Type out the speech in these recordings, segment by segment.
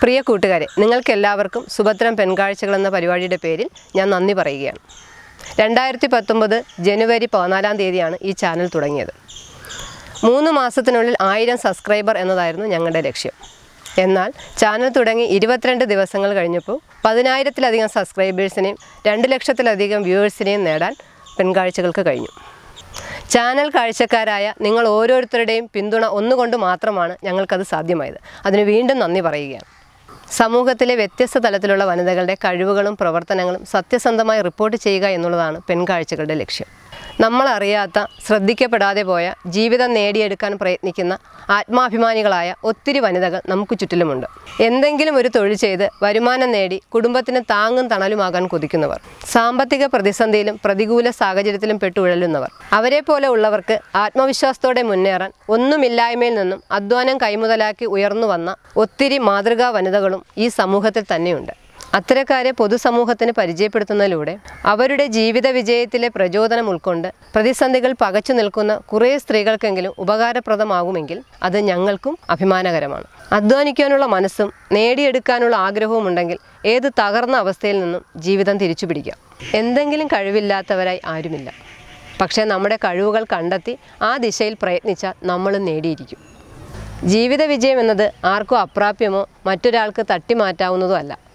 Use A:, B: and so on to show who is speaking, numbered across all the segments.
A: പ്രിയ കൂട്ടുകാരെ നിങ്ങൾക്കെല്ലാവർക്കും സുഭദ്രം പെൺകാഴ്ചകൾ എന്ന പരിപാടിയുടെ പേരിൽ ഞാൻ നന്ദി പറയുകയാണ്. രണ്ടായിരത്തി പത്തൊമ്പത് ജനുവരി പതിനാലാം തീയതിയാണ് ഈ ചാനൽ തുടങ്ങിയത്. മൂന്ന് മാസത്തിനുള്ളിൽ ആയിരം സബ്സ്ക്രൈബർ എന്നതായിരുന്നു ഞങ്ങളുടെ ലക്ഷ്യം. എന്നാൽ ചാനൽ തുടങ്ങി ഇരുപത്തിരണ്ട് ദിവസങ്ങൾ കഴിഞ്ഞപ്പോൾ പതിനായിരത്തിലധികം സബ്സ്ക്രൈബേഴ്സിനെയും രണ്ട് ലക്ഷത്തിലധികം വ്യൂവേഴ്സിനെയും നേടാൻ പെൺകാഴ്ചകൾക്ക് കഴിഞ്ഞു. ചാനൽ കാഴ്ചക്കാരായ നിങ്ങൾ ഓരോരുത്തരുടെയും പിന്തുണ ഒന്നുകൊണ്ട് മാത്രമാണ് ഞങ്ങൾക്കത് സാധ്യമായത്. അതിന് വീണ്ടും നന്ദി പറയുകയാണ്. സമൂഹത്തിലെ വ്യത്യസ്ത തലത്തിലുള്ള വനിതകളുടെ കഴിവുകളും പ്രവർത്തനങ്ങളും സത്യസന്ധമായി റിപ്പോർട്ട് ചെയ്യുക എന്നുള്ളതാണ് പെൺകാഴ്ചകളുടെ ലക്ഷ്യം. നമ്മൾ അറിയാത്ത ശ്രദ്ധിക്കപ്പെടാതെ പോയ ജീവിതം നേടിയെടുക്കാൻ പ്രയത്നിക്കുന്ന ആത്മാഭിമാനികളായ ഒത്തിരി വനിതകൾ നമുക്ക് ചുറ്റിലുമുണ്ട്. എന്തെങ്കിലും ഒരു തൊഴിൽ ചെയ്ത് വരുമാനം നേടി കുടുംബത്തിന് താങ്ങും തണലുമാകാൻ കൊതിക്കുന്നവർ സാമ്പത്തിക പ്രതിസന്ധിയിലും പ്രതികൂല സാഹചര്യത്തിലും പെട്ടുഴലുന്നവർ അവരെ പോലെ ഉള്ളവർക്ക് ആത്മവിശ്വാസത്തോടെ മുന്നേറാൻ ഒന്നുമില്ലായ്മയിൽ നിന്നും അധ്വാനം കൈമുതലാക്കി ഉയർന്നു വന്ന ഒത്തിരി മാതൃകാ വനിതകളും ഈ സമൂഹത്തിൽ തന്നെയുണ്ട്. അത്തരക്കാരെ പൊതുസമൂഹത്തിന് പരിചയപ്പെടുത്തുന്നതിലൂടെ അവരുടെ ജീവിത വിജയത്തിലെ പ്രചോദനം ഉൾക്കൊണ്ട് പ്രതിസന്ധികൾ പകച്ചു നിൽക്കുന്ന കുറേ സ്ത്രീകൾക്കെങ്കിലും ഉപകാരപ്രദമാകുമെങ്കിൽ അത് ഞങ്ങൾക്കും അഭിമാനകരമാണ്. അധ്വാനിക്കാനുള്ള മനസ്സും നേടിയെടുക്കാനുള്ള ആഗ്രഹവും ഉണ്ടെങ്കിൽ ഏത് തകർന്ന അവസ്ഥയിൽ നിന്നും ജീവിതം തിരിച്ചു പിടിക്കാം എന്തെങ്കിലും കഴിവില്ലാത്തവരായി ആരുമില്ല. പക്ഷേ നമ്മുടെ കഴിവുകൾ കണ്ടെത്തി ആ ദിശയിൽ പ്രയത്നിച്ചാൽ നമ്മൾ നേടിയിരിക്കും. ജീവിത വിജയം എന്നത് ആർക്കും അപ്രാപ്യമോ മറ്റൊരാൾക്ക് തട്ടിമാറ്റാവുന്നതോ അല്ല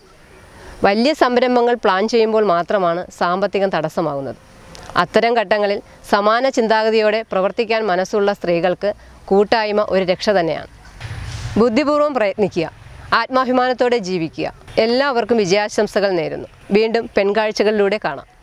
A: വലിയ സംരംഭങ്ങൾ പ്ലാൻ ചെയ്യുമ്പോൾ മാത്രമാണ് സാമ്പത്തികം തടസ്സമാകുന്നത്. അത്തരം ഘട്ടങ്ങളിൽ സമാന ചിന്താഗതിയോടെ പ്രവർത്തിക്കാൻ മനസ്സുള്ള സ്ത്രീകൾക്ക് കൂട്ടായ്മ ഒരു രക്ഷ തന്നെയാണ്. ബുദ്ധിപൂർവം പ്രയത്നിക്കുക ആത്മാഭിമാനത്തോടെ ജീവിക്കുക. എല്ലാവർക്കും വിജയാശംസകൾ നേരുന്നു. വീണ്ടും പെൺകാഴ്ചകളിലൂടെ കാണാം.